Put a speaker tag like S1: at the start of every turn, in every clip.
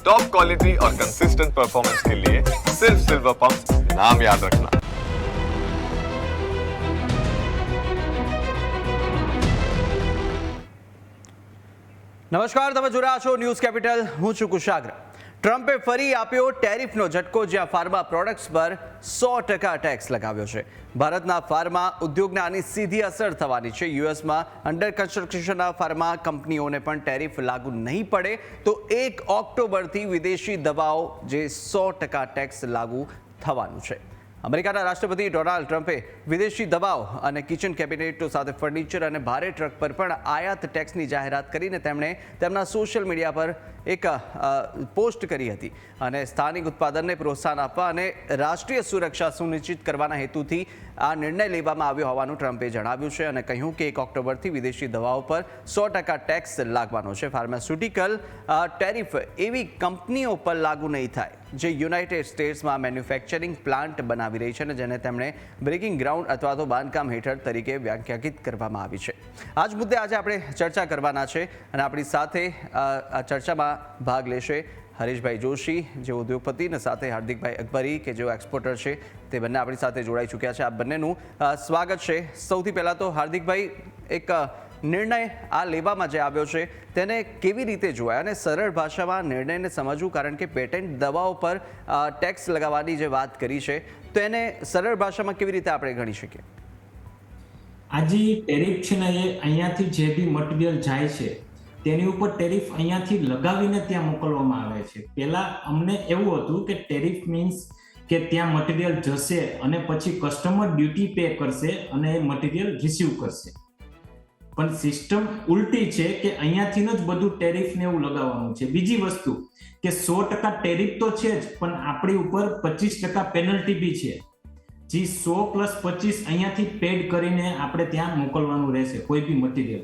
S1: Top quality और consistent performance के लिए सिर्फ सिल्वर पंप नाम याद रखना
S2: નમસ્કાર તમે જોઈ રહ્યા છો ન્યૂઝ કેપિટલ હું છું કુશાગ્ર ટ્રમ્પે ફરી આપ્યો ટેરિફનો ઝટકો, જ્યાં ફાર્મા પ્રોડક્ટ્સ પર સો ટકા ટેક્સ લગાવ્યો છે. ભારતના ફાર્મા ઉદ્યોગને આની સીધી અસર થવાની છે. યુએસમાં અંડર કન્સ્ટ્રક્શનના ફાર્મા કંપનીઓને પણ ટેરિફ લાગુ નહીં પડે. તો એક ઓક્ટોબરથી વિદેશી દવાઓ જે સો ટકા ટેક્સ લાગુ થવાનું છે. અમેરિકાના રાષ્ટ્રપતિ ડોનાલ્ડ ટ્રમ્પે વિદેશી દવાઓ અને કિચન કેબિનેટો સાથે ફર્નિચર અને ભારે ટ્રક પર પણ આયાત ટેક્સની જાહેરાત કરીને તેમણે તેમના સોશિયલ મીડિયા પર એક પોસ્ટ કરી હતી અને સ્થાનિક ઉત્પાદનને પ્રોત્સાહન આપવા અને રાષ્ટ્રીય સુરક્ષા સુનિશ્ચિત કરવાના હેતુથી આ નિર્ણય લેવામાં આવ્યો હોવાનું ટ્રમ્પે જણાવ્યું છે અને કહ્યું કે એક ઓક્ટોબરથી વિદેશી દવાઓ પર સો ટકા ટેક્સ લાગવાનો છે. ફાર્માસ્યુટિકલ ટેરિફ એવી કંપનીઓ પર લાગુ નહીં થાય, જે યુનાઇટેડ સ્ટેટ્સમાં મેન્યુફેક્ચરિંગ પ્લાન્ટ બનાવી રહી છે અને જેને તેમણે બ્રેકિંગ ગ્રાઉન્ડ અથવા તો બાંધકામ હેઠળ તરીકે વ્યાખ્યાયિત કરવામાં આવી છે. આ જ મુદ્દે આજે આપણે ચર્ચા કરવાના છે અને આપણી સાથે આ ચર્ચામાં ભાગ લેશે હરીશભાઈ જોશી, જે ઉદ્યોગપતિ અને સાથે હાર્દિકભાઈ અકબરી, કે જેઓ એક્સપોર્ટર છે, તે બંને આપણી સાથે જોડાઈ ચૂક્યા છે. આ બંનેનું સ્વાગત છે. સૌથી પહેલાં તો હાર્દિકભાઈ, એક નિર્ણય આ લેવામાં જે આવ્યો છે, તેને કેવી રીતે જોવાય? અને સરળ ભાષામાં નિર્ણયને સમજવું, કારણ કે પેટન્ટ દવાઓ પર ટેક્સ લગાવવાની જે વાત કરી છે, તો એને સરળ ભાષામાં કેવી રીતે આપણે ગણી શકીએ?
S3: આજે ટેરિફ છે ને અહીંયાથી જે બી મટીરિયલ જાય છે તેની ઉપર ટેરિફ અહીંયાથી લગાવીને ત્યાં મોકલવામાં આવે છે. પહેલા અમને એવું હતું કે ટેરિફ મીન્સ કે ત્યાં મટીરિયલ જશે અને પછી કસ્ટમર ડ્યુટી પે કરશે અને એ મટીરિયલ રિસીવ કરશે. પણ સિસ્ટમ ઉલટી છે કે અહીંયાથી જ બધું ટેરિફ ને એવું લગાવવાનું છે. બીજી વસ્તુ કે સો ટકા ટેરિફ તો છે જ, પણ આપણી ઉપર પચીસ ટકા પેનલ્ટી બી છે. જે સો પ્લસ પચીસ અહીંયાથી પેડ કરીને આપણે ત્યાં મોકલવાનું રહેશે, કોઈ બી મટીરિયલ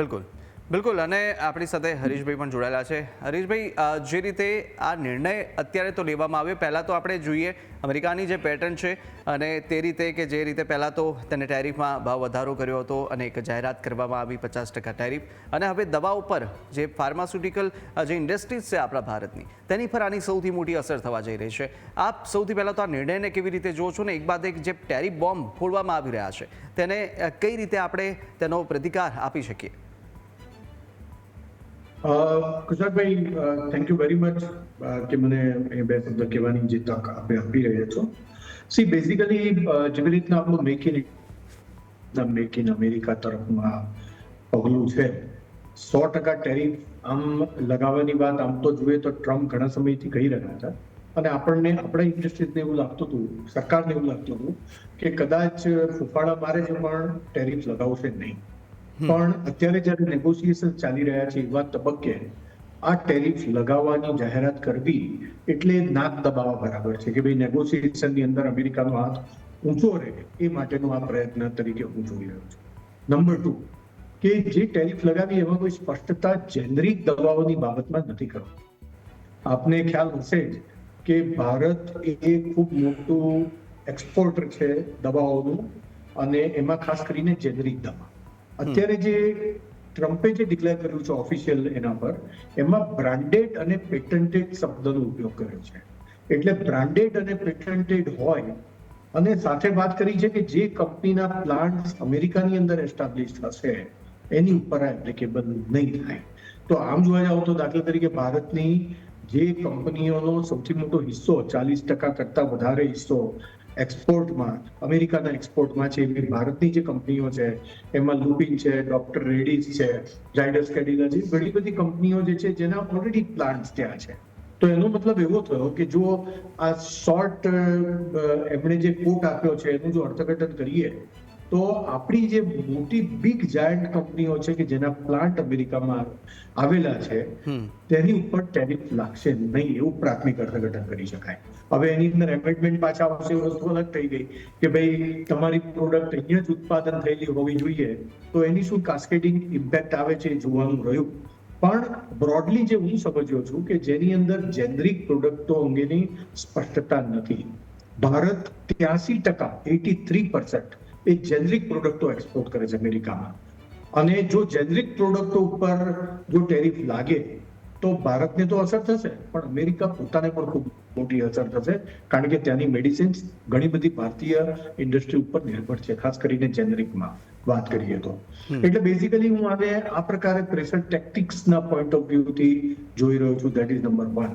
S2: બિલકુલ. બિલકુલ, અને આપણી સાથે હરીશભાઈ પણ જોડાયેલા છે. હરીશભાઈ જે રીતે આ નિર્ણય અત્યારે તો લેવામાં આવ્યો, પહેલાં તો આપણે જોઈએ અમેરિકાની જે પેટર્ન છે અને તે રીતે કે જે રીતે પહેલાં તો તેને ટેરિફમાં ભાવ વધારો કર્યો હતો અને એક જાહેરાત કરવામાં આવી, પચાસ ટકા ટેરિફ. અને હવે દવા ઉપર જે ફાર્માસ્યુટિકલ જે ઇન્ડસ્ટ્રીઝ છે આપણા ભારતની, તેની પર આની સૌથી મોટી અસર થવા જઈ રહી છે. આપ સૌથી પહેલાં તો આ નિર્ણયને કેવી રીતે જુઓ છો ને? એક બાદ એક જે ટેરિફ બોમ્બ ફોડવામાં આવી રહ્યા છે, તેને કઈ રીતે આપણે તેનો પ્રતિકાર આપી શકીએ?
S4: કુશાકભાઈ થેન્ક યુ વેરી મચ કે મને એ બે શબ્દ કહેવાની જે તક આપે આપી રહ્યા છો. સી બેઝિકલી જેવી રીતના આપણું make in make in America તરફમાં પગલું છે. સો ટકા ટેરિફ આમ લગાવવાની વાત આમ તો જોઈએ તો ટ્રમ્પ ઘણા સમયથી કહી રહ્યા હતા. અને આપણને આપણા ઇન્ડસ્ટ્રીઝને એવું લાગતું હતું, સરકારને એવું લાગતું હતું કે કદાચ ફૂફાડા મારે છે પણ ટેરિફ લગાવશે નહીં. પણ અત્યારે જ્યારે નેગોશિએશન ચાલી રહ્યા છે, એવા તબક્કે આ ટેરિફ લગાવવાની જાહેરાત કરવી એટલે નાક દબાવવા બરાબર છે કે ભાઈ નેગોશિએશનની અંદર અમેરિકાનો હાથ ઊંચો રહે એ માટેનો આ પ્રયત્ન તરીકે હું જોઈ રહ્યો છું. નંબર ટુ કે જે ટેરિફ લગાવી એમાં કોઈ સ્પષ્ટતા જેનરિક દવાઓની બાબતમાં નથી કરવાની આપને ખ્યાલ હશે જ કે ભારત એ ખૂબ મોટું એક્સપોર્ટર છે દવાઓનું અને એમાં ખાસ કરીને જેનરિક દવા. અત્યારે જે ટ્રમ્પે જે ડિક્લેર કર્યું છે ઓફિશિયલ એના પર, એમાં બ્રાન્ડેડ અને પેટન્ટેડ શબ્દનો ઉપયોગ કર્યો છે. એટલે બ્રાન્ડેડ અને પેટન્ટેડ હોય, અને સાથે વાત કરી છે કે જે કંપનીના પ્લાન્ટ અમેરિકાની અંદર એસ્ટાબ્લિશ થશે એની ઉપર આ એપ્લિકેબલ નહીં થાય. તો આમ જોવા જાવ તો દાખલા તરીકે ભારતની જે કંપનીઓનો સૌથી મોટો હિસ્સો, ચાલીસ ટકા કરતા વધારે હિસ્સો એક્સપોર્ટમાં, અમેરિકાના એક્સપોર્ટમાં છે, એવી ભારતની જે કંપનીઓ છે, એમાં લુપિન છે, ડોક્ટર રેડીઝ છે, ઝાયડસ કેડિલા છે ઘણી બધી કંપનીઓ જે છે, જેના ઓલરેડી પ્લાન્ટ્સ ત્યાં છે. તો એનો મતલબ એવો થયો કે જો આ શોર્ટ એમણે જે કોટ આપ્યો છે, એનું જો અર્થઘટન કરીએ તો આપણી જે મોટી બિગ જાયન્ટ કંપનીઓ છે કે જેના પ્લાન્ટ અમેરિકામાં આવેલા છે તેની ઉપર ટેરિફ લાગશે નહીં એવું પ્રાથમિક અર્થઘટન કરી શકાય. હવે એની અંદર એમેન્ડમેન્ટ પાછા આવશે વસ્તુ અલગ થઈ ગઈ કે ભાઈ તમારી પ્રોડક્ટ અહીંયા જ ઉત્પાદન થયેલી હોવી જોઈએ તો એની શું કાસ્કેડિંગ ઇમ્પેક્ટ આવે છે એ જોવાનું રહ્યું. પણ બ્રોડલી જે હું સમજ્યો છું કે જેની અંદર જેનરિક પ્રોડક્ટો અંગેની સ્પષ્ટતા નથી. ભારત ત્યાસી ટકા એટી થ્રી પર્સન્ટ એ જેનરિક પ્રોડક્ટો એક્સપોર્ટ કરે છે અમેરિકામાં. અને જો જેનરિક પ્રોડક્ટો ઉપર જો ટેરિફ લાગે તો ભારતને તો અસર થશે પણ અમેરિકા પોતાને પણ ખૂબ મોટી અસર થશે કારણ કે ત્યાંની મેડિસિન્સ ઘણી બધી ભારતીય ઇન્ડસ્ટ્રી ઉપર નિર્ભર છે ખાસ કરીને જેનરિકમાં વાત કરીએ તો. એટલે બેઝિકલી હું આને આ પ્રકારે પ્રેશર ટેક્ટિક્સના પોઈન્ટ ઓફ વ્યૂથી જોઈ રહ્યો છું that is number one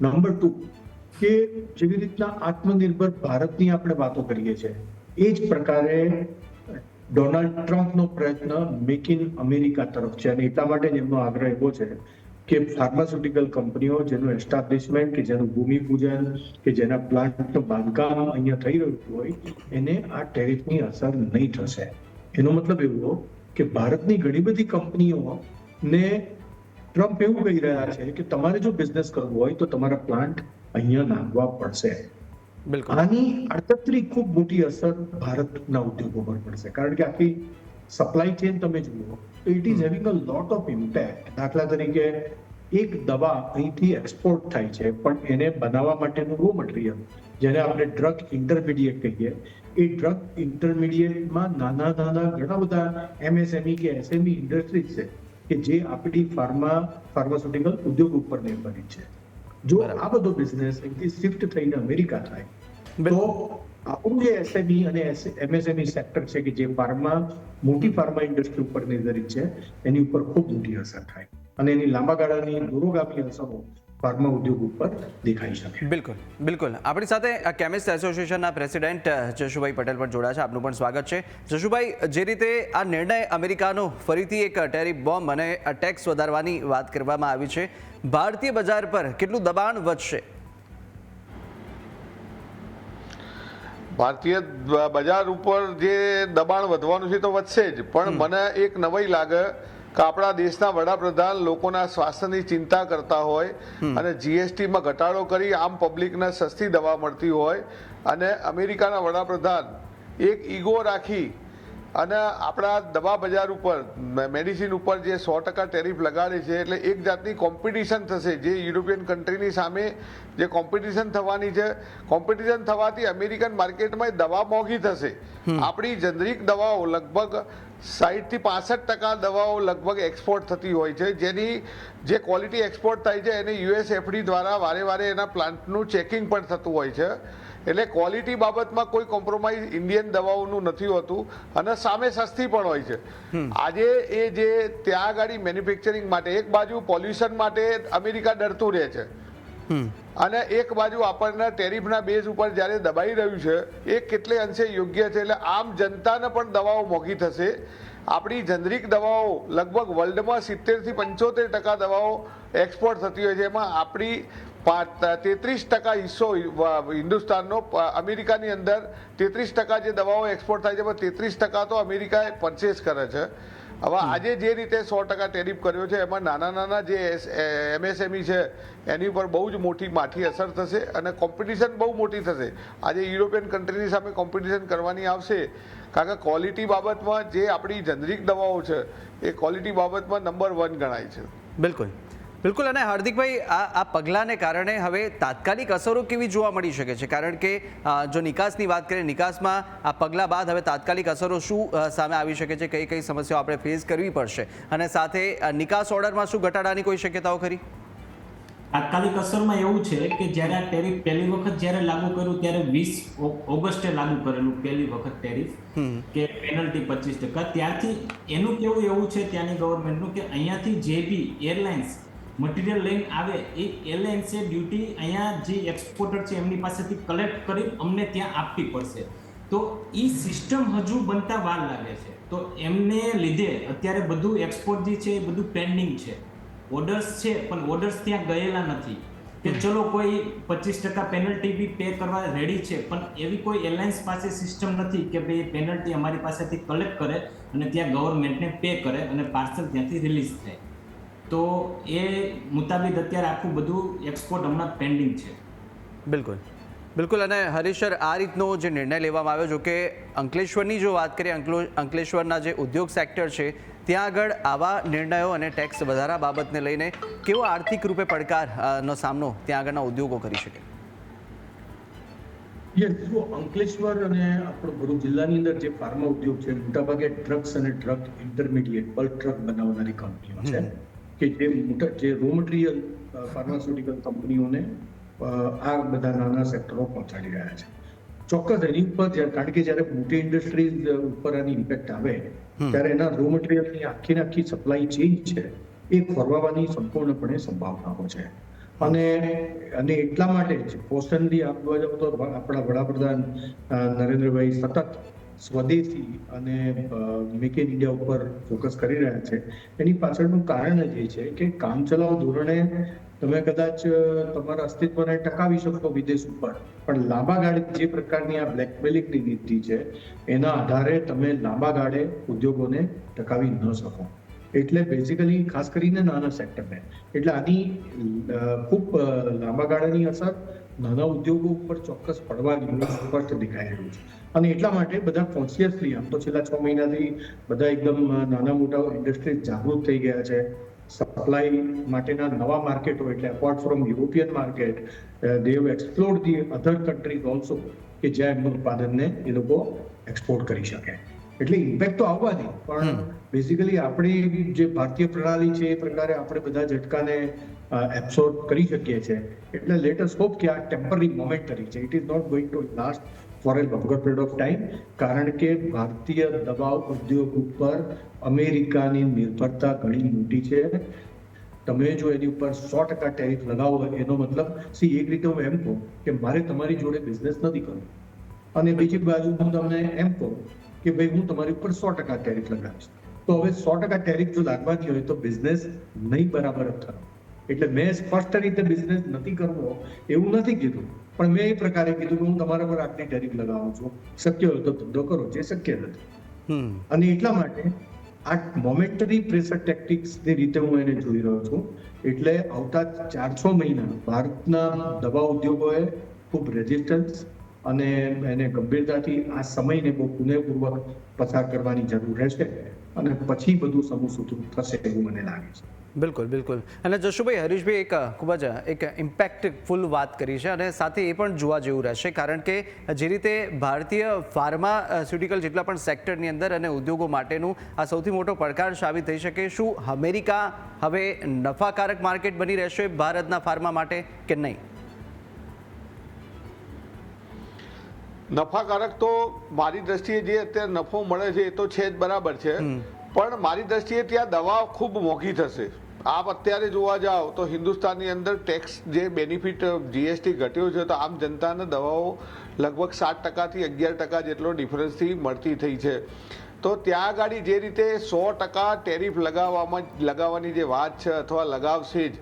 S4: number two કે જેવી રીતના આત્મનિર્ભર ભારતની આપણે વાતો કરીએ છીએ એ જ પ્રકારે ડોનાલ્ડ ટ્રમ્પનો પ્રયત્ન મેક ઇન અમેરિકા તરફ છે. અને એટલા માટે જ એમનો આગ્રહ એવો છે કે ફાર્માસ્યુટિકલ કંપનીઓ જેનું એસ્ટાબ્લિશમેન્ટ કે જેનું ભૂમિપૂજન કે જેના પ્લાન્ટનું બાંધકામ અહીંયા થઈ રહ્યું હોય, એને આ ટેરિફની અસર નહીં થશે. એનો મતલબ એવો કે ભારતની ઘણી બધી કંપનીઓને ટ્રમ્પ એવું કહી રહ્યા છે કે તમારે જો બિઝનેસ કરવો હોય તો તમારા પ્લાન્ટ અહીંયા નાખવા પડશે.
S2: બિલકુલ.
S4: આની આડકતરી ખૂબ મોટી અસર ભારતના ઉદ્યોગો પર પડશે. કારણ કે આખી સપ્લાય ચેન તમે જુઓ તો it is having a lot of impact દાખલા તરીકે એક દવા અહીંથી એક્સપોર્ટ થાય છે પણ એને બનાવવા માટેનું રો મટીરિયલ જેને આપણે ડ્રગ ઇન્ટરમીડિયેટ કહીએ એ ડ્રગ ઇન્ટરમીડિયેટમાં નાના નાના ઘણા બધા એમએસએમઈ કે એસએમઈ ઇન્ડસ્ટ્રીઝ છે કે જે આપણી ફાર્મા ફાર્માસ્યુટિકલ ઉદ્યોગ ઉપર નિર્ભરિત છે. જો આ બધો બિઝનેસ અહીંથી શિફ્ટ થઈને અમેરિકા થાય તો. આપણું જે એસએમઈ અને એમએસએમઈ સેક્ટર છે કે જે ફાર્મા મોટી ફાર્મા ઇન્ડસ્ટ્રી ઉપર નિર્ધારિત છે એની ઉપર ખૂબ મોટી અસર થાય અને એની લાંબા ગાળાની દૂરોગામી અસરો ફાર્મા ઉદ્યોગ ઉપર દેખાઈ શકે.
S2: બિલકુલ બિલકુલ. આપણી સાથે કેમિસ્ટ એસોસિએશનના પ્રેસિડેન્ટ જશુભાઈ પટેલ પણ જોડાયા છે. આપનું પણ સ્વાગત છે. જશુભાઈ જે રીતે આ નિર્ણય અમેરિકાનો ફરીથી એક ટેરિફ બોમ્બ અને ટેક્સ વધારવાની વાત કરવામાં આવી છે ભારતીય બજાર પર કેટલું દબાણ વધશે?
S5: ભારતીય બજાર ઉપર જે દબાણ વધવાનું છે તો વધશે જ પણ મને એક નવાઈ લાગે કે આપણા દેશના વડાપ્રધાન લોકોના સ્વાસ્થ્યની ચિંતા કરતા હોય અને જીએસટીમાં ઘટાડો કરી આમ પબ્લિકને સસ્તી દવા મળતી હોય અને અમેરિકાના વડાપ્રધાન એક ઈગો રાખી અને આપણા દવા બજાર ઉપર મેડિસિન ઉપર જે સો ટકા ટેરિફ લગાડે છે એટલે એક જાતની કોમ્પિટિશન થશે. જે યુરોપિયન કન્ટ્રીની સામે જે કોમ્પિટિશન થવાની છે કોમ્પિટિશન થવાથી અમેરિકન માર્કેટમાં દવા મોંઘી થશે. આપણી જનરિક દવાઓ લગભગ સાહીઠથી પાસઠ ટકા દવાઓ લગભગ એક્સપોર્ટ થતી હોય છે. જેની જે ક્વોલિટી એક્સપોર્ટ થાય છે એને યુએસ એફડી દ્વારા વારે વારે એના પ્લાન્ટનું ચેકિંગ પણ થતું હોય છે. એટલે ક્વોલિટી બાબતમાં કોઈ કોમ્પ્રોમાઇઝ ઇન્ડિયન દવાઓનું નથી હોતું અને સામે સસ્તી પણ હોય છે. આજે એ જે ત્યાં આગળ મેન્યુફેક્ચરિંગ માટે એક બાજુ પોલ્યુશન માટે અમેરિકા ડરતું રહે છે. અને એક બાજુ આપણને ટેરિફના બેઝ ઉપર જ્યારે દબાઈ રહ્યું છે, એ કેટલે અંશે યોગ્ય છે? એટલે આમ જનતાને પણ દવાઓ મોંઘી થશે. આપણી જનરિક દવાઓ લગભગ વર્લ્ડમાં સિત્તેરથી પંચોતેર ટકા દવાઓ એક્સપોર્ટ થતી હોય છે. એમાં આપણી તેત્રીસ ટકા હિસ્સો હિન્દુસ્તાનનો અમેરિકાની અંદર તેત્રીસ ટકા જે દવાઓ એક્સપોર્ટ થાય છે, એમાં તેત્રીસ ટકા તો અમેરિકાએ પરચેસ કરે છે. હવે આજે જે રીતે સો ટકા ટેરિફ કર્યો છે, એમાં નાના નાના જે એમએસએમઈ છે, એની ઉપર બહુ જ મોટી માઠી અસર થશે અને કોમ્પિટિશન બહુ મોટી થશે. આજે યુરોપિયન કન્ટ્રીની સામે કોમ્પિટિશન કરવાની આવશે. કારણ કે ક્વોલિટી બાબતમાં જે આપણી જનરિક દવાઓ છે, એ ક્વોલિટી બાબતમાં નંબર વન ગણાય છે.
S2: બિલકુલ. બિલકુલ અને હાર્દિકભાઈ આ આ પગલાંને કારણે હવે તાત્કાલિક અસરો કેવી જોવા મળી શકે છે? કારણ કે જો નિકાસની વાત કરીએ નિકાસમાં આ પગલાં બાદ હવે તાત્કાલિક અસરો શું સામે આવી શકે છે? કઈ કઈ સમસ્યાઓ આપણે ફેસ કરવી પડશે? અને સાથે નિકાસ ઓર્ડરમાં શું ઘટાડાની કોઈ શક્યતાઓ ખરી?
S3: તાત્કાલિક અસરમાં એવું છે કે જ્યારે આ ટેરિફ પહેલી વખત જ્યારે લાગુ કર્યું ત્યારે વીસ ઓગસ્ટે લાગુ કરેલું પહેલી વખત ટેરિફ કે પેનલ્ટી પચીસ ટકા. ત્યારથી એનું કેવું એવું છે ત્યાંની ગવર્મેન્ટનું કે અહીંયાથી જે બી એરલાઇન્સ મટીરિયલ લઈને આવે એ એરલાઇન્સે ડ્યુટી અહીંયા જે એક્સપોર્ટર છે એમની પાસેથી કલેક્ટ કરી અમને ત્યાં આપવી પડશે. તો એ સિસ્ટમ હજુ બનતા વાર લાગે છે. તો એમને લીધે અત્યારે બધું એક્સપોર્ટ જે છે એ બધું પેન્ડિંગ છે. ઓર્ડર્સ છે પણ ઓર્ડર્સ ત્યાં ગયેલા નથી. કે ચલો કોઈ પચીસ ટકા પેનલ્ટી બી પે કરવા રેડી છે પણ એવી કોઈ એરલાઇન્સ પાસે સિસ્ટમ નથી કે ભાઈ પેનલ્ટી અમારી પાસેથી કલેક્ટ કરે અને ત્યાં ગવર્મેન્ટને પે કરે અને પાર્સલ ત્યાંથી રિલીઝ થાય. તો એ મુતાબિક અત્યારે આખું બધું એક્સપોર્ટ હમણાં પેન્ડિંગ છે.
S2: બિલકુલ. બિલકુલ અને હરીશર આ રીતનો જે નિર્ણય લેવામાં આવ્યો જો કે અંકલેશ્વરની જો વાત કરીએ અંકલેશ્વરના જે ઉદ્યોગ સેક્ટર છે ત્યાં આગળ આવા નિર્ણયો અને ટેક્સ વધારા બાબતને લઈને કેવો આર્થિક રૂપે પડકાર નો સામનો ત્યાં આગળના ઉદ્યોગો કરી શકે?
S4: યસ જો અંકલેશ્વર અને આપણો ભરૂચ જિલ્લાની અંદર જે ફાર્મા ઉદ્યોગ છે મોટાભાગે ડ્રગ્સ અને ડ્રગ ઇન્ટરમીડિયેટ બલ્ક ડ્રગ બનાવનારી કંપનીઓ છે. કે જે જે રો મટીરિયલ ફાર્માસ્યુટિકલ કંપનીઓને આ બધા નાના સેક્ટરો પહોંચાડી રહ્યા છે. ચોક્કસ એની ઉપર કારણ કે જ્યારે મોટી ઇન્ડસ્ટ્રીઝ ઉપર આની ઇમ્પેક્ટ આવે ત્યારે એના રો મટીરિયલની આખી ને આખી સપ્લાય ચેઇન છે એ ખોરવાવાની સંપૂર્ણપણે સંભાવનાઓ છે. અને અને એટલા માટે જ પોસ્ટનલી આપવા જાવ તો આપણા વડાપ્રધાન નરેન્દ્રભાઈ સતત સ્વદેશી અને મેક ઇન ઇન્ડિયા ઉપર ફોકસ કરી રહ્યા છે. એની પાછળનું કારણ જ એ છે કે કામચલાઉ ધોરણે તમે કદાચ તમારા અસ્તિત્વને ટકાવી શકો વિદેશ ઉપર. પણ લાંબા ગાળે જે પ્રકારની આ બ્લેકમેલિંગની નીતિ છે, એના આધારે તમે લાંબા ગાળે ઉદ્યોગોને ટકાવી ન શકો. એટલે બેઝિકલી ખાસ કરીને નાના સેક્ટરને એટલે આની ખૂબ લાંબા ગાળાની અસર નાના ઉદ્યોગો ઉપર ચોક્કસ પડવાની સ્પષ્ટ દેખાઈ રહ્યું છે. અને એટલા માટે બધા કોન્શિયસલી આમ તો છેલ્લા છ મહિનાથી બધા એકદમ નાના મોટા ઇન્ડસ્ટ્રીઝ જાગૃત થઈ ગયા છે. સપ્લાય માટેના નવા માર્કેટો એટલે apart from European market they have explored the other countries also કે જ્યાં એમનું ઉત્પાદનને એ લોકો એક્સપોર્ટ કરી શકે. એટલે ઇમ્પેક્ટ તો આવવાની પણ બેઝિકલી આપણી જે ભારતીય પ્રણાલી છે એ પ્રકારે આપણે બધા ઝટકાને એબ્સોર્બ કરી શકીએ છીએ. એટલે લેટેસ્ટ હોપ કે આ ટેમ્પરરી મોમેન્ટરી છે. It is not going to last for a longer period of time કારણ કે ભારતીય દબાવ ઉદ્યોગ ઉપર અમેરિકાની નિર્ભરતા ઘણી મોટી છે. તમે જો એની ઉપર સો ટકા ટેરિફ લગાવો, એનો મતલબ સી, એક રીતે હું એમ કહું કે મારે તમારી જોડે બિઝનેસ નથી કરવો. અને બીજી બાજુ હું તમને એમ કહું કે ભાઈ, હું તમારી ઉપર સો ટકા ટેરિફ લગાવીશ. તો હવે સો ટકા ટેરિફ જો લાગવાથી હોય તો બિઝનેસ નહીં બરાબર થયો એટલે મેં સ્પષ્ટ રીતે બિઝનેસ નથી કરવો એવું નથી કીધું. પણ મેં એ પ્રકારે કીધું કે હું તમારા પર આટલી ટેરિફ લગાવું છું. શક્ય હોય તો ધંધો કરો જે શક્ય નથી.
S2: હમ.
S4: અને એટલા માટે આ મોમેન્ટરી પ્રેશર ટેક્ટિક્સની રીતે હું એને જોઈ રહ્યો છું એટલે આવતા ચાર છ મહિના ભારતના દવા ઉદ્યોગોએ ખૂબ રેઝિસ્ટન્સ અને એને ગંભીરતાથી આ સમયને બહુ પુનઃપૂર્વક પસાર કરવાની જરૂર રહેશે. અને પછી બધું સમૂહ થશે એવું મને લાગે છે.
S2: બિલકુલ બિલકુલ. અને જશુભાઈ, હરીશભાઈ એક, ખૂબ જ એક ઇમ્પેક્ટફુલ વાત કરી છે અને સાથે એ પણ જોવા જેવું રહેશે કારણ કે જે રીતે ભારતીય ફાર્માસ્યુટિકલ જેટલા પણ સેક્ટરની અંદર અને ઉદ્યોગો માટેનું આ સૌથી મોટો પડકાર સાબિત થઈ શકે, શું અમેરિકા હવે નફાકારક માર્કેટ બની રહેશે ભારતના ફાર્મા માટે કે નહીં?
S5: નફાકારક તો મારી દ્રષ્ટિએ જે અત્યારે નફો મળે છે એ તો છે જ બરાબર છે. પણ મારી દ્રષ્ટિએ ત્યાં દવા ખૂબ મોંઘી થશે. આપ અત્યારે જોવા જાઓ તો હિન્દુસ્તાનની અંદર ટેક્સ જે બેનિફિટ જીએસટી ઘટ્યો છે તો આમ જનતાને દવાઓ લગભગ સાત ટકાથી અગિયાર ટકા જેટલો ડિફરન્સથી મળતી થઈ છે. તો ત્યાં આગળ જે રીતે સો ટકા ટેરિફ લગાવવામાં લગાવવાની જે વાત છે અથવા લગાવશે જ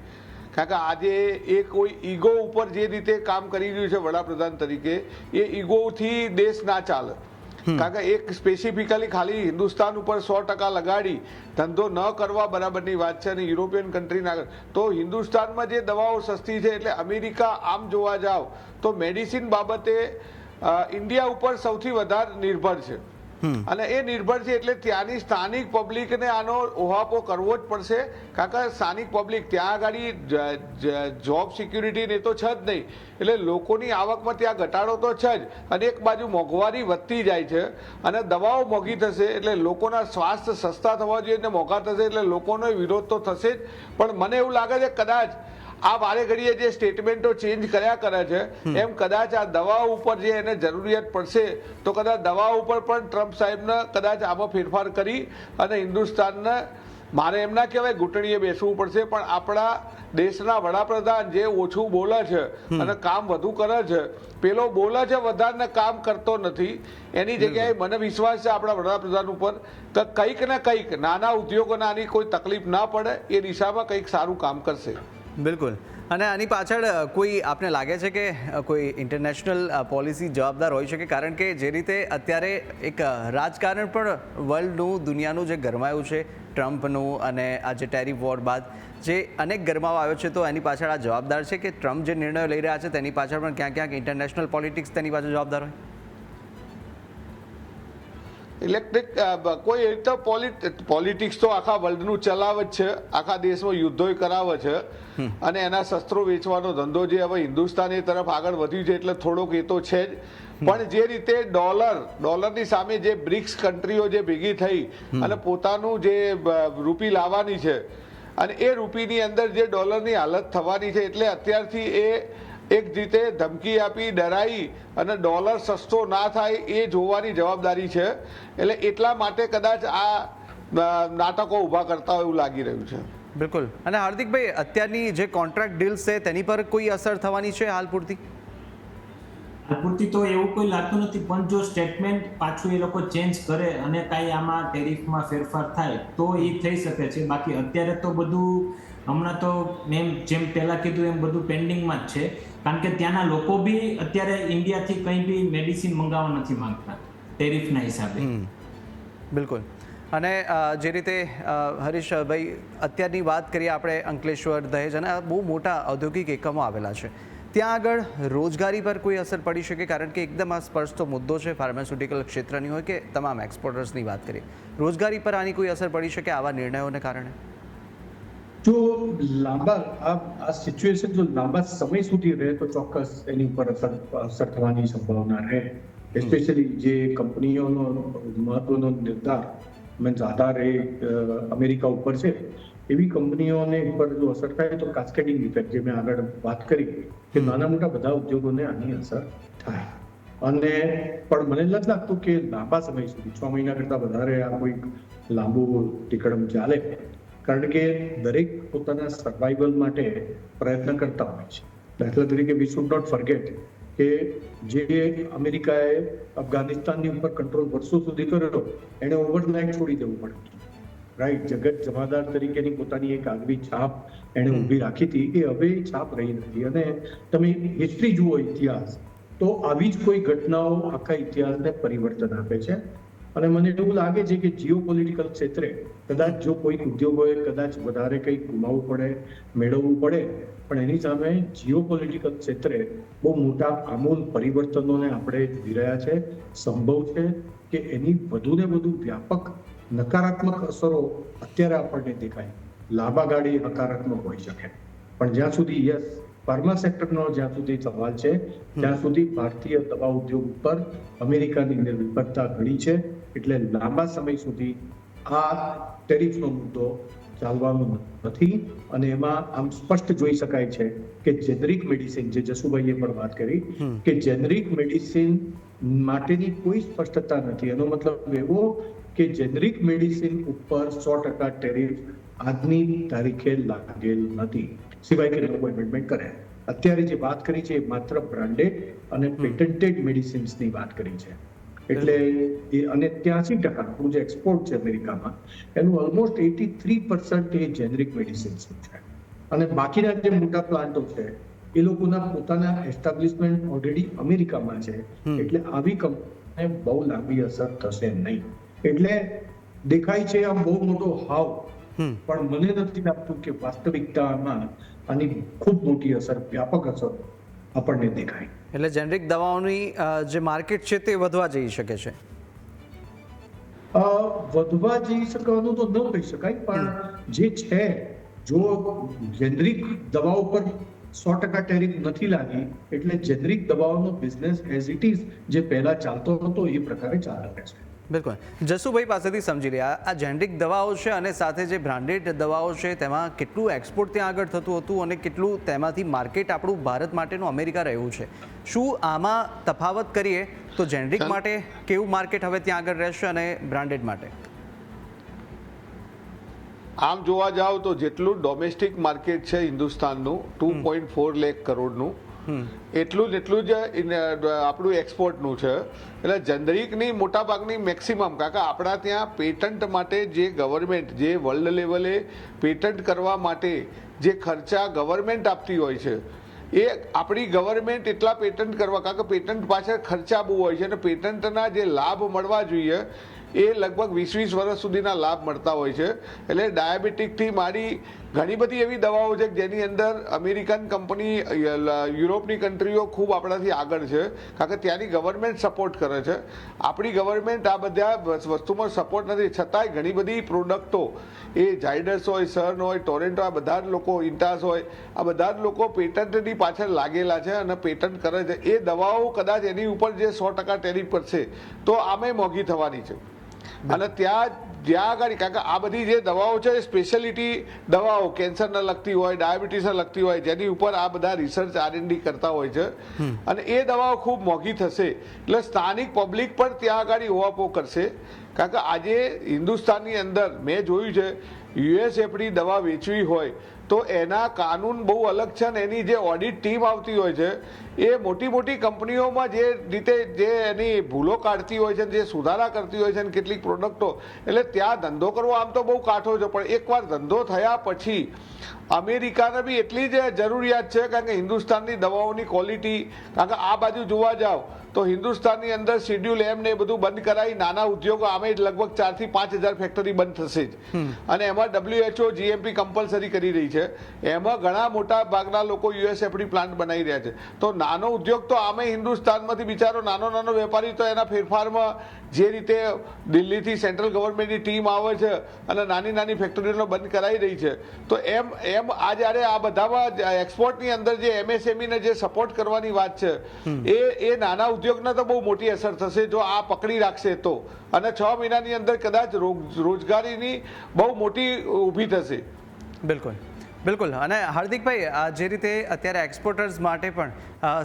S5: કારણ કે આજે એ કોઈ ઈગો ઉપર જે રીતે કામ કરી રહ્યું છે વડાપ્રધાન તરીકે એ ઈગોથી દેશ ના ચાલે. કારણ કે એક સ્પેસિફિકલી ખાલી હિન્દુસ્તાન ઉપર સો ટકા લગાડી ધંધો ન કરવા બરાબરની વાત છે અને યુરોપિયન કન્ટ્રીના તો હિન્દુસ્તાનમાં જે દવાઓ સસ્તી છે એટલે અમેરિકા આમ જોવા જાવ તો મેડિસિન બાબતે ઇન્ડિયા ઉપર સૌથી વધારે નિર્ભર છે. અને એ નિર્ભર છે એટલે ત્યાંની સ્થાનિક પબ્લિકને આનો ઓહાપો કરવો જ પડશે. કારણ કે સ્થાનિક પબ્લિક, ત્યાં આગળ જોબ સિક્યુરિટી ને તો છે જ નહીં. એટલે લોકોની આવકમાં ત્યાં ઘટાડો તો છે જ. અને એક બાજુ મોંઘવારી વધતી જાય છે અને દવાઓ મોંઘી થશે એટલે લોકોના સ્વાસ્થ્ય સસ્તા થવા જોઈએ ને મોંઘા થશે એટલે લોકોનો વિરોધ તો થશે જ. પણ મને એવું લાગે છે કદાચ આ વારે ઘડીએ જે સ્ટેટમેન્ટો ચેન્જ કર્યા કરે છે એમ કદાચ આ દવા ઉપર જે એને જરૂરિયાત પડશે તો કદાચ દવા ઉપર પણ ટ્રમ્પ સાહેબને કદાચ આમાં ફેરફાર કરી અને હિન્દુસ્તાનને મારે એમ ના કહેવાય ઘૂંટણીએ બેસવું પડશે પણ આપણા દેશના વડાપ્રધાન જે ઓછું બોલે છે અને કામ વધુ કરે છે પેલો બોલે છે વધારે કામ કરતો નથી એની જગ્યાએ મને વિશ્વાસ છે આપણા વડાપ્રધાન ઉપર કે કંઈક ને કંઈક નાના ઉદ્યોગોને આની કોઈ તકલીફ ના પડે એ દિશામાં કંઈક સારું કામ કરશે.
S2: બિલકુલ. અને આની પાછળ કોઈ આપને લાગે છે કે કોઈ ઇન્ટરનેશનલ પોલિસી જવાબદાર હોઈ શકે કારણ કે જે રીતે અત્યારે એક રાજકારણ પણ વર્લ્ડનું દુનિયાનું જે ગરમાયું છે ટ્રમ્પનું અને આ જે ટેરિફ વોર બાદ જે અનેક ગરમાવો આવ્યો છે, તો એની પાછળ આ જવાબદાર છે કે ટ્રમ્પ જે નિર્ણયો લઈ રહ્યા છે, તેની પાછળ પણ ક્યાંક ક્યાંક ઇન્ટરનેશનલ પોલિટિક્સ તેની પાછળ જવાબદાર હોય?
S5: ઇલેક્ટ્રિક કોઈ રીતે તો પોલિટિક્સ તો આખા વર્લ્ડનું ચલાવે જ છે. આખા દેશમાં યુદ્ધો કરાવે છે. અને એના શસ્ત્રો વેચવાનો ધંધો જે હવે હિન્દુસ્તાન એ તરફ આગળ વધ્યું છે એટલે થોડોક એ તો છે જ. પણ જે રીતે ડોલર ડોલરની સામે જે બ્રિક્સ કન્ટ્રીઓ જે ભેગી થઈ અને પોતાનું જે રૂપી લાવવાની છે અને એ રૂપીની અંદર જે ડોલરની હાલત થવાની છે એટલે અત્યારથી એ એક રીતે ધમકી આપી ડરાઈ અને ડોલર સસ્તો ના થાય એ જોવાની જવાબદારી છે. એટલે એટલા માટે કદાચ આ નાટકો ઊભા કરતા હોય એવું લાગી રહ્યું છે.
S2: બિલકુલ. અને હાર્દિકભાઈ અત્યારની જે કોન્ટ્રાક્ટ ડીલ્સ છે તેની પર કોઈ અસર થવાની છે હાલ પૂરતી?
S3: હાલ પૂરતી તો એવું કોઈ લાગતું નથી પણ જો સ્ટેટમેન્ટ પાછું એ લોકો ચેન્જ કરે અને કાંઈ આમાં ટેરિફમાં ફેરફાર થાય તો એ થઈ શકે છે. બાકી અત્યારે તો બધું હમણાં તો મેં જેમ પહેલાં કીધું એમ બધું પેન્ડિંગમાં જ છે. કારણ કે ત્યાંના લોકો બી અત્યારે ઇન્ડિયાથી કંઈ બી મેડિસિન મંગાવવા નથી માંગતા ટેરિફના હિસાબે.
S2: બિલકુલ. અને જે રીતે હરીશભાઈ અત્યારની વાત કરીએ આપણે અંકલેશ્વર, દહેજ અને બહુ મોટા ઔદ્યોગિક એકમો આવેલા છે. ત્યાં આગળ રોજગારી પર કોઈ અસર પડી શકે? કારણ કે એકદમ આ સ્પર્શતો મુદ્દો છે ફાર્માસ્યુટિકલ ક્ષેત્રની હોય કે તમામ એક્સપોર્ટર્સની વાત કરીએ. રોજગારી પર આની કોઈ અસર પડી શકે આવા નિર્ણયોને કારણે?
S4: જો લાંબા આ સિચ્યુએશન જો લાંબા સમય સુધી રહે તો ચોક્કસ એની ઉપર અસર અસર થવાની સંભાવના રહે. એસ્પેશિયલી જે કંપનીઓનો મહત્વનો નિર્ધાર મીન્સ આધાર એ અમેરિકા ઉપર છે એવી કંપનીઓને ઉપર જો અસર થાય તો કાસ્કેડિંગ ઇફેક્ટ જે મેં આગળ વાત કરી કે નાના મોટા બધા ઉદ્યોગોને આની અસર થાય. અને પણ મને નથી લાગતું કે લાંબા સમય સુધી છ મહિના કરતા વધારે આ કોઈ લાંબુ ટીકડમ ચાલે. કારણ કે દરેક પોતાના સર્વાઈવલ માટે પ્રયત્ન કરતા હોય છે. દાખલા તરીકે વી શુડ નોટ ફર્ગેટ કે જે અમેરિકાએ અફઘાનિસ્તાનની ઉપર કંટ્રોલ વર્ષો સુધી કર્યો એને ઓવરનાઇટ છોડી દેવું પડ્યું રાઈટ જગત જમાદાર તરીકેની પોતાની એક આગવી છાપ એને ઊભી રાખી હતી. એ હવે છાપ રહી નથી. અને તમે હિસ્ટ્રી જુઓ ઇતિહાસ તો આવી જ કોઈ ઘટનાઓ આખા ઇતિહાસને પરિવર્તન આપે છે. અને મને એવું લાગે છે કે જીઓ પોલિટિકલ ક્ષેત્રે કદાચ જો કોઈ ઉદ્યોગોએ કદાચ વધારે કંઈક ગુમાવવું પડે મેળવવું પડે પણ એની સામે જીઓ પોલિટિકલ ક્ષેત્રે બહુ મોટા આમૂલ પરિવર્તનોને આપણે જોઈ રહ્યા છે સંભવ છે કે એની વધુને વધુ વ્યાપક નકારાત્મક અસરો અત્યારે આપણને દેખાય. લાંબા ગાડી હકારાત્મક હોઈ શકે. પણ જ્યાં સુધી યસ ફાર્મા સેક્ટરનો જ્યાં સુધી સવાલ છે ત્યાં સુધી ભારતીય દવા ઉદ્યોગ ઉપર અમેરિકાની નિર્ભરતા ઘણી છે એટલે લાંબા સમય સુધી આ ટેરિફનો મુદ્દો ચાલવાનો નથી અને એમાં આમ સ્પષ્ટ જોઈ શકાય છે કે જેનરિક મેડિસિન જે જસુભાઈએ પણ વાત કરી કે જેનરિક મેડિસિન માટેની કોઈ સ્પષ્ટતા નથી. એનો મતલબ એવો કે જેનરિક મેડિસિન ઉપર સો ટકા ટેરિફ આજની તારીખે લાગેલ નથી. સિવાય કે લોકો એમેન્ડમેન્ટ કરે. અત્યારે જે વાત કરી છે એ માત્ર બ્રાન્ડેડ અને પેટન્ટેડ મેડિસિન્સની વાત કરી છે. એટલે એ અને ત્યાંસી ટકા જે એક્સપોર્ટ છે અમેરિકામાં એનું ઓલમોસ્ટ એટી થ્રી પર્સન્ટ એ જેનરિક મેડિસિન્સ છે અને બાકીના જે મોટા પ્લાન્ટો છે એ લોકોના પોતાના એસ્ટાબ્લિશમેન્ટ ઓલરેડી અમેરિકામાં છે. એટલે આવી કંપનીને બહુ લાંબી અસર થશે નહીં. એટલે દેખાય છે આમ બહુ મોટો હાવ. પણ મને નથી લાગતું કે વાસ્તવિકતામાં આની ખૂબ મોટી અસર વ્યાપક અસર આપણને દેખાય.
S2: એટલે જેનરિક દવાઓની જે માર્કેટ છે તે વધવા જઈ શકે છે.
S4: અ, વધવા જઈ શકવાનું તો ન કહી શકાય પણ જે છે જો જેનરિક દવાઓ પર સો ટકા ટેરિફ નથી લાગી એટલે જેનરિક દવાઓનો બિઝનેસ એઝ ઇટ ઇઝ જે પહેલા ચાલતો હતો એ પ્રકારે ચાલે છે.
S2: બિલકુલ. જસુભાઈ પાસેથી સમજી રહ્યા આ જેનરિક દવાઓ છે અને સાથે જે બ્રાન્ડેડ દવાઓ છે તેમાં કેટલું એક્સપોર્ટ ત્યાં આગળ થતું હતું અને કેટલું તેમાંથી માર્કેટ આપણું ભારત માટેનું અમેરિકા રહ્યું છે? શું આમાં તફાવત કરીએ તો જેનરિક માટે કેવું માર્કેટ હવે ત્યાં આગળ રહેશે અને બ્રાન્ડેડ માટે?
S5: આમ જોવા જાવ તો જેટલું ડોમેસ્ટિક માર્કેટ છે હિન્દુસ્તાનનું ટુ પોઈન્ટ ફોર લેખ કરોડનું એટલું જ એટલું જ આપણું એક્સપોર્ટનું છે. એટલે જનરિકની મોટાભાગની મેક્સિમમ કારણ કે આપણા ત્યાં પેટન્ટ માટે જે ગવર્મેન્ટ જે વર્લ્ડ લેવલે પેટન્ટ કરવા માટે જે ખર્ચા ગવર્મેન્ટ આપતી હોય છે, એ આપણી ગવર્મેન્ટ એટલા પેટન્ટ કરવા, કારણ કે પેટન્ટ પાછળ ખર્ચા બહુ હોય છે અને પેટન્ટના જે લાભ મળવા જોઈએ, એ લગભગ વીસ વીસ વર્ષ સુધીના લાભ મળતા હોય છે. એટલે ડાયાબિટીકથી માંડી ઘણી બધી એવી દવાઓ છે જેની અંદર અમેરિકન કંપની, યુરોપની કન્ટ્રીઓ ખૂબ આપણાથી આગળ છે. કારણ કે ત્યાંની ગવર્મેન્ટ સપોર્ટ કરે છે. આપણી ગવર્મેન્ટ આ બધા વસ્તુમાં સપોર્ટ નથી. છતાંય ઘણી બધી પ્રોડક્ટો એ ઝાયડસ હોય સર્ન હોય ટોરેન્ટો આ બધા જ લોકો ઇન્ટાસ હોય, આ બધા જ લોકો પેટન્ટની પાછળ લાગેલા છે અને પેટન્ટ કરે છે. એ દવાઓ કદાચ એની ઉપર જે સો ટકા ટેરિફ છે તો આમે મોંઘી થવાની છે. અને ત્યાં જ્યાં આગળ કારણ કે આ બધી જે દવાઓ છે એ સ્પેશિયાલિટી દવાઓ કેન્સરને લગતી હોય ડાયાબિટીસને લગતી હોય જેની ઉપર આ બધા રિસર્ચ આરએનડી કરતા હોય છે. અને એ દવાઓ ખૂબ મોંઘી થશે. એટલે સ્થાનિક પબ્લિક પણ ત્યાં આગળ ઓવાપો કરશે. કારણ કે આજે હિન્દુસ્તાનની અંદર મેં જોયું છે યુએસએફડી દવા વેચવી હોય તો એના કાનૂન બહુ અલગ છે અને એની જે ઓડિટ ટીમ આવતી હોય છે એ મોટી મોટી કંપનીઓમાં જે રીતે જે એની ભૂલો કાઢતી હોય છે જે સુધારા કરતી હોય છે કેટલીક પ્રોડક્ટો એટલે ત્યાં ધંધો કરવો આમ તો બહુ કાઠો છે પણ એકવાર ધંધો થયા પછી અમેરિકાને બી એટલી જ જરૂરિયાત છે કારણ કે હિન્દુસ્તાનની દવાઓની ક્વોલિટી કારણ કે આ બાજુ જોવા જાઓ તો હિન્દુસ્તાનની અંદર શેડ્યુલ એમ ને એ બધું બંધ કરાવી નાના ઉદ્યોગો આમે જ લગભગ ચારથી પાંચ હજાર ફેક્ટરી બંધ થશે જ. અને એમાં ડબ્લ્યુએચઓ જીએમપી કમ્પલસરી કરી રહી છે. એમાં ઘણા મોટા ભાગના લોકો યુએસએફડી પ્લાન્ટ બનાવી રહ્યા છે. તો નાનો ઉદ્યોગ તો આમે હિન્દુસ્તાનમાંથી બિચારો નાનો નાનો વેપારી તો એના ફેરફારમાં જે રીતે દિલ્હીથી સેન્ટ્રલ ગવર્મેન્ટની ટીમ આવે છે અને નાની નાની ફેક્ટરીઓનો બંધ કરાવી રહી છે. તો એમ એમ આ જ્યારે આ બધામાં એક્સપોર્ટની અંદર જે એમએસએમઈને જે સપોર્ટ કરવાની વાત છે, એ એ નાના ઉદ્યોગને તો બહુ મોટી અસર થશે જો આ પકડી રાખશે તો. અને છ મહિનાની અંદર કદાચ રોજ- રોજગારીની બહુ મોટી ઊભી થશે.
S2: બિલકુલ. બિલકુલ. અને હાર્દિકભાઈ જે રીતે અત્યારે એક્સપોર્ટર્સ માટે પણ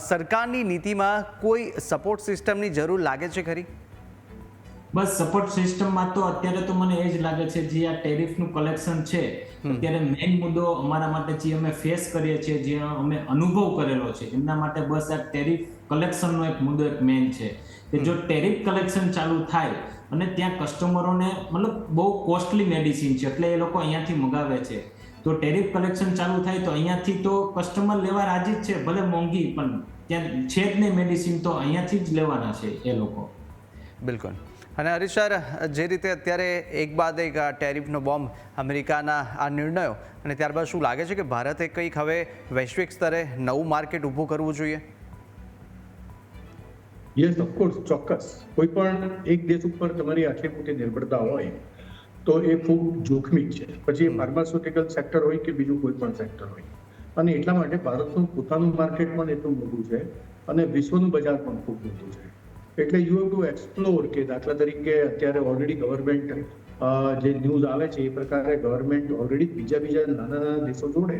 S2: સરકારની નીતિમાં કોઈ સપોર્ટ સિસ્ટમની જરૂર લાગે છે ખરી?
S3: બસ સપોર્ટ સિસ્ટમમાં તો અત્યારે તો મને એ જ લાગે છે જે આ ટેરિફનું કલેક્શન છે અત્યારે મેઇન મુદ્દો અમારા માટે જે અમે ફેસ કરીએ છીએ જે અમે અનુભવ કરેલો છે એમના માટે બસ આ ટેરિફ કલેક્શનનો એક મુદ્દો એક મેઇન છે. કે જો ટેરિફ કલેક્શન ચાલુ થાય અને ત્યાં કસ્ટમરોને મતલબ બહુ કોસ્ટલી મેડિસિન છે એટલે એ લોકો અહીંયાથી મગાવે છે. તો ટેરિફ કલેક્શન ચાલુ થાય તો અહીંયાથી તો કસ્ટમર લેવા રાજી જ છે ભલે મોંઘી પણ ત્યાં છે જ નહીં મેડિસિન તો અહીંયાથી જ લેવાના છે એ લોકો.
S2: બિલકુલ. અને હરીશ સર જે રીતે અત્યારે એક બાદ એક આ ટેરિફનો બોમ્બ અમેરિકાના આ નિર્ણયો અને ત્યારબાદ શું લાગે છે કે ભારતે કંઈક હવે વૈશ્વિક સ્તરે નવું માર્કેટ ઊભું કરવું જોઈએ?
S4: યસ ઓફકોર્સ ચોક્કસ. કોઈ પણ એક દેશ ઉપર તમારી આટલી મોટી નિર્ભરતા હોય તો એ ખૂબ જોખમી છે. પછી ફાર્માસ્યુટિકલ સેક્ટર હોય કે બીજું કોઈ પણ સેક્ટર હોય. અને એટલા માટે ભારતનું પોતાનું માર્કેટ પણ એટલું મોટું છે અને વિશ્વનું બજાર પણ ખૂબ મોટું છે. એટલે યુ હેવ ટુ એક્સપ્લોર કે દાખલા તરીકે અત્યારે ઓલરેડી ગવર્મેન્ટ જે ન્યૂઝ આવે છે એ પ્રકારે ગવર્મેન્ટ ઓલરેડી બીજા બીજા નાના નાના દેશો જોડે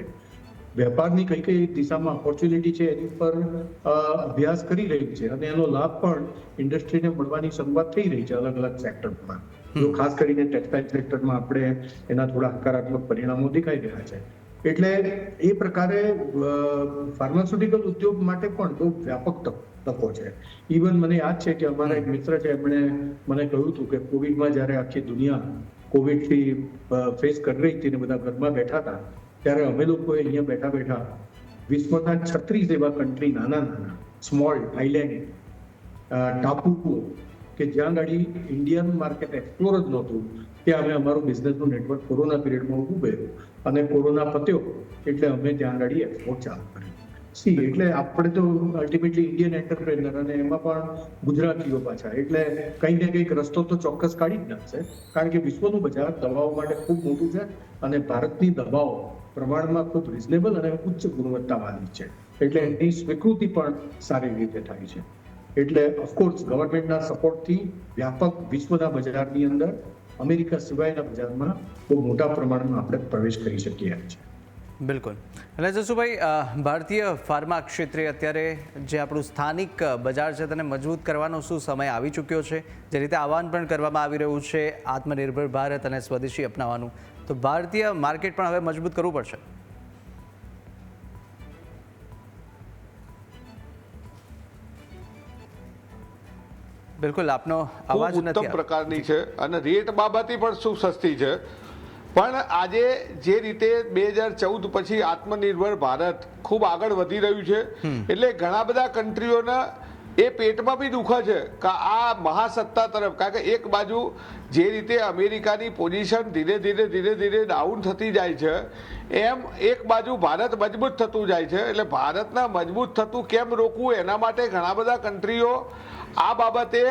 S4: વેપારની કઈ કઈ દિશામાં ઓપોર્ચ્યુનિટી છે એની પર અભ્યાસ કરી રહી છે અને એનો લાભ પણ ઇન્ડસ્ટ્રીને મળવાની શરૂઆત થઈ રહી છે અલગ અલગ સેક્ટરમાં જો ખાસ કરીને ટેક્સટાઇલ સેક્ટરમાં આપણે એના થોડા હકારાત્મક પરિણામો દેખાઈ રહ્યા છે. એટલે એ પ્રકારે ફાર્માસ્યુટિકલ ઉદ્યોગ માટે પણ બહુ વ્યાપક તક- છે. ઇવન મને યાદ છે કે અમારા એક મિત્ર છે એમણે મને કહ્યું હતું કે કોવિડમાં જ્યારે આખી દુનિયા કોવિડથી ફેસ કરી રહી હતી ને બધા ઘરમાં બેઠા હતા ત્યારે અમે લોકોએ અહીંયા બેઠા બેઠા વિશ્વના છત્રીસ એવા કન્ટ્રી નાના નાના સ્મોલ આઇલેન્ડ ટાપુઓ, કે જ્યાં ગાડી ઇન્ડિયન માર્કેટ એક્સપ્લોર જ નહોતું, ત્યાં અમે અમારું બિઝનેસનું નેટવર્ક કોરોના પીરિયડમાં ઊભું કર્યું અને કોરોના પત્યો એટલે અમે ત્યાં ગાડી એક્સપોર્ટ ચાલુ કર્યું સી એટલે આપણે તો અલ્ટિમેટલી ઇન્ડિયન એન્ટરપ્રેનર અને એમાં પણ ગુજરાતીઓ પાછા, એટલે કંઈક ને કંઈક રસ્તો તો ચોક્કસ કાઢી જ નાખશે, કારણ કે વિશ્વનું બજાર દવાઓ માટે ખૂબ મોટું છે અને ભારતની દવાઓ પ્રમાણમાં ખૂબ રિઝનેબલ અને ઉચ્ચ ગુણવત્તાવાળી છે. એટલે એની સ્વીકૃતિ પણ સારી રીતે થાય છે. એટલે ઓફકોર્સ ગવર્મેન્ટના સપોર્ટથી વ્યાપક વિશ્વના બજારની અંદર અમેરિકા સિવાયના બજારમાં બહુ મોટા પ્રમાણમાં આપણે પ્રવેશ કરી શકીએ છીએ.
S2: બિલકુલ. એટલે જસુભાઈ ભારતીય ફાર્મા ક્ષેત્રે અત્યારે જે આપણું સ્થાનિક બજાર છે તેને મજબૂત કરવાનો શું સમય આવી ચૂક્યો છે? જે રીતે આહવાન પણ કરવામાં આવી રહ્યું છે, આત્મનિર્ભર ભારત અને સ્વદેશી અપનાવવાનું તો ભારતીય માર્કેટ પણ હવે મજબૂત કરવું પડશે. બિલકુલ આપનો અવાજ નથી
S5: ઉત્તમ પ્રકારની છે અને રેટ બાબતે પણ શું સસ્તી છે? પણ આજે જે રીતે બે હજાર ચૌદ પછી આત્મનિર્ભર ભારત ખૂબ આગળ વધી રહ્યું છે. એટલે ઘણા બધા કન્ટ્રીઓના એ પેટમાં બી દુખે છે કે આ મહાસત્તા તરફ. કારણ કે એક બાજુ જે રીતે અમેરિકાની પોઝિશન ધીરે ધીરે ધીરે ધીરે ડાઉન થતી જાય છે, એમ એક બાજુ ભારત મજબૂત થતું જાય છે. એટલે ભારતના મજબૂત થતું કેમ રોકવું એના માટે ઘણા બધા કન્ટ્રીઓ આ બાબતે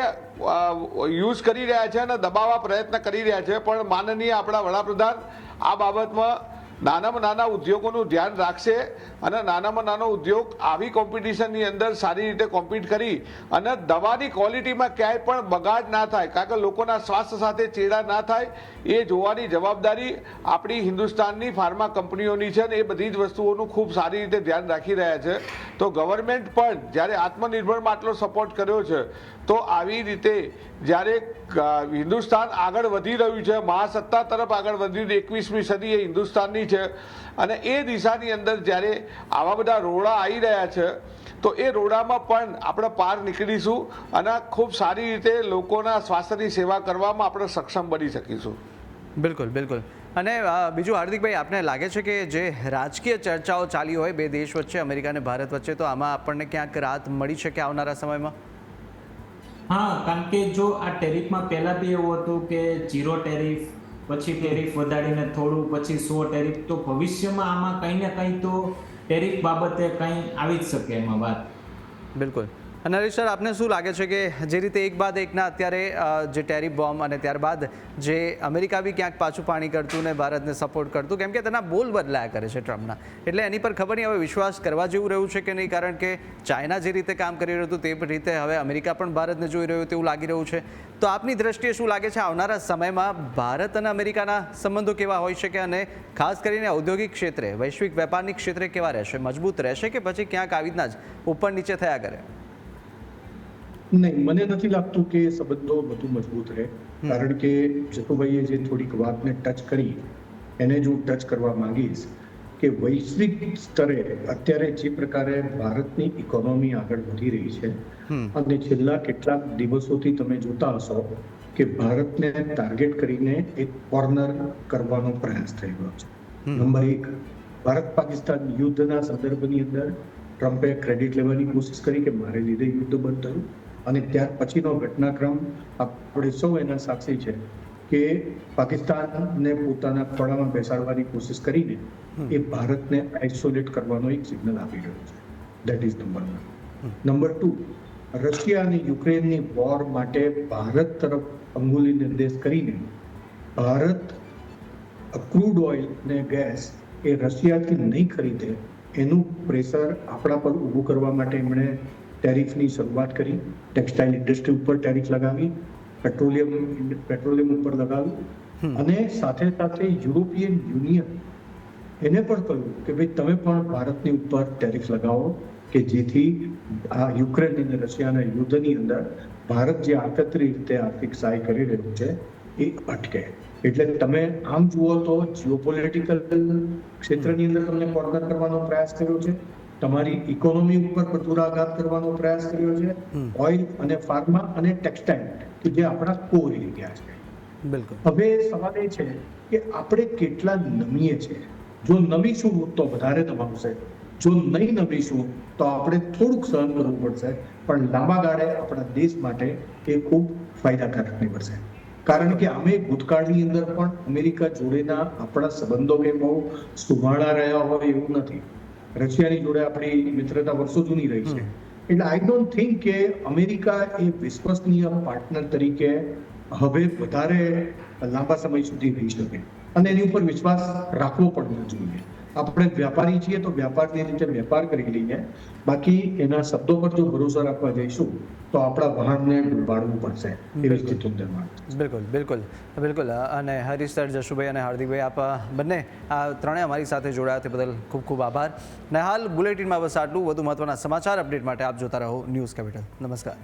S5: યુઝ કરી રહ્યા છે અને દબાવવા પ્રયત્ન કરી રહ્યા છે. પણ માનનીય આપણા વડાપ્રધાન આ બાબતમાં નાનામાં નાના ઉદ્યોગોનું ધ્યાન રાખશે અને નાનામાં નાનો ઉદ્યોગ આવી કોમ્પિટિશનની અંદર સારી રીતે કોમ્પિટ કરી અને દવાની ક્વોલિટીમાં ક્યાંય પણ બગાડ ના થાય. કારણ કે લોકોના સ્વાસ્થ્ય સાથે ચેડા ના થાય એ જોવાની જવાબદારી આપણી હિન્દુસ્તાનની ફાર્મા કંપનીઓની છે અને એ બધી જ વસ્તુઓનું ખૂબ સારી રીતે ધ્યાન રાખી રહ્યા છે. તો ગવર્મેન્ટ પણ જ્યારે આત્મનિર્ભરમાં આટલો સપોર્ટ કર્યો છે તો આવી રીતે જ્યારે હિન્દુસ્તાન આગળ વધી રહ્યું છે, મહાસત્તા તરફ આગળ વધી રહ્યું એકવીસમી સદી એ હિન્દુસ્તાનની છે, અને એ દિશાની અંદર જ્યારે આવા બધા રોડા આવી રહ્યા છે, તો એ રોડામાં પણ આપણે પાર નીકળીશું અને ખૂબ સારી રીતે લોકોના સ્વાસ્થ્યની સેવા કરવામાં આપણે સક્ષમ બની શકીશું.
S2: બિલકુલ બિલકુલ. અને બીજું હાર્દિકભાઈ, આપને લાગે છે કે જે રાજકીય ચર્ચાઓ ચાલી હોય, બે દેશ વચ્ચે, અમેરિકા અને ભારત વચ્ચે, તો આમાં આપણને ક્યાંક રાહત મળી શકે આવનારા સમયમાં?
S3: હા, કારણ કે જો આ ટેરિફમાં પહેલા બી એવું હતું કે ઝીરો ટેરિફ, પછી ટેરિફ વધારીને થોડું, પછી સો ટેરિફ, તો ભવિષ્યમાં આમાં કંઈ ને કંઈ તો ટેરિફ બાબતે કંઈ આવી જ શકે એમાં વાત.
S2: બિલકુલ. અને સર, આપને શું લાગે છે કે જે રીતે એક બાદ એકના અત્યારે જે ટેરિફ બોમ્બ અને ત્યારબાદ જે અમેરિકા બી ક્યાંક પાછું પાણી કરતું ને ભારતને સપોર્ટ કરતું, કેમ કે તેના બોલ બદલાયા કરે છે ટ્રમ્પના. એટલે એની પર ખબર નહીં હવે વિશ્વાસ કરવા જેવું રહ્યું છે કે નહીં, કારણ કે ચાઇના જે રીતે કામ કરી રહ્યું હતું તે રીતે હવે અમેરિકા પણ ભારતને જોઈ રહ્યું તેવું લાગી રહ્યું છે. તો આપની દ્રષ્ટિએ શું લાગે છે આવનારા સમયમાં ભારત અને અમેરિકાના સંબંધો કેવા હોઈ શકે અને ખાસ કરીને ઔદ્યોગિક ક્ષેત્રે, વૈશ્વિક વેપારની ક્ષેત્રે કેવા રહેશે? મજબૂત રહેશે કે પછી ક્યાંક આવી રીતના જ ઉપર નીચે થયા કરે?
S4: નહીં મને નથી લાગતું કે સંબંધો વધુ મજબૂત રહે. કારણ કે જતુભાઈએ જે થોડીક વાતને ટચ કરી એને જો ટચ કરવા માંગીશ કે વૈશ્વિક સ્તરે અત્યારે જે પ્રકારે ભારતની ઇકોનોમી આગળ વધી રહી છે અને છેલ્લા કેટલાક દિવસોથી તમે જોતા હશો કે ભારતને ટાર્ગેટ કરીને એક કોર્નર કરવાનો પ્રયાસ થઈ રહ્યો છે. નંબર એક ભારત પાકિસ્તાન યુદ્ધના સંદર્ભની અંદર ટ્રમ્પે ક્રેડિટ લેવાની કોશિશ કરી કે મારે લીધે યુદ્ધ બંધ થયું. અને ત્યાર પછીનો ઘટનાક્રમ આપણે સૌ એના સાક્ષી છે કે પાકિસ્તાનને પોતાના ખોળામાં બેસાડવાની કોશિશ કરીને એ ભારતને આઇસોલેટ કરવાનો એક સિગ્નલ આપી રહ્યો છે. That is number one number two Russia અને યુક્રેનની વોર માટે ભારત તરફ અંગુલી નિર્દેશ કરીને ભારત ક્રૂડ ઓઇલ ને ગેસ એ રશિયાથી નહીં ખરીદે એનું પ્રેશર આપણા પર ઊભું કરવા માટે એમણે ટેરિફની શરૂઆત કરી ટેક્સટાઇલ ઇન્ડસ્ટ્રી ઉપર ટેરિફ લગાવી પેટ્રોલિયમ પેટ્રોલિયમ ઉપર લગાવી અને સાથે સાથે યુરોપિયન યુનિયન એને પણ કહ્યું કે ભાઈ તમે પણ ભારતની ઉપર ટેરિફ લગાવો કે જેથી આ યુક્રેન અને રશિયાના યુદ્ધની અંદર ભારત જે આકત્રી રીતે આર્થિક સહાય કરી રહ્યું છે એ અટકે. એટલે તમે આમ જુઓ તો જીઓપોલિટિકલ ક્ષેત્રની અંદર તમને કોર્નર કરવાનો પ્રયાસ કર્યો છે. તમારી ઇકોનોમી ઉપર પ્રતુરાઘાત કરવાનો પ્રયાસ કર્યો છે. ઓઇલ અને ફાર્મા અને ટેક્સટાઇલ કે જે આપણા કોર એરિયા છે.
S2: બિલકુલ.
S4: હવે સવાલ એ છે કે આપણે કેટલા નમીએ છીએ? જો નમીશું તો વધારે દબાવશે જો નહીં નમીશું તો આપણે થોડુંક સહન કરવું પડશે. પણ લાંબા ગાળે આપણા દેશ માટે એ ખૂબ ફાયદાકારક નીવડશે. કારણ કે અમે ભૂતકાળની અંદર પણ અમેરિકા જોડેના આપણા સંબંધો કે બહુ સુભાણા રહ્યા હોય એવું નથી. રશિયાની જોડે આપણી મિત્રતા વર્ષો જૂની રહી છે. એટલે આઈ ડોન્ટ થિંક કે અમેરિકા એ વિશ્વસનીય પાર્ટનર તરીકે હવે વધારે લાંબા સમય સુધી રહી શકે. અને એની ઉપર વિશ્વાસ રાખવો પણ ન જોઈએ. આપણે વ્યાપારી છીએ તો વ્યાપારની રીતે વેપાર કરી લઈએ. બાકી એના શબ્દો પર જો ભરોસો રાખવા જઈશું તો આપણા વાહનને ડૂબાડવું પડશે. એવી સ્થિતિ
S2: બિલકુલ બિલકુલ બિલકુલ. અને હરીશ સર જશુભાઈ અને હાર્દિકભાઈ આપ બંને આ ત્રણે અમારી સાથે જોડાયા તે બદલ ખૂબ ખૂબ આભાર. ને હાલ બુલેટિનમાં બસ આટલું. વધુ મહત્વના સમાચાર અપડેટ માટે આપ જોતા રહો ન્યૂઝ કેપિટલ. નમસ્કાર.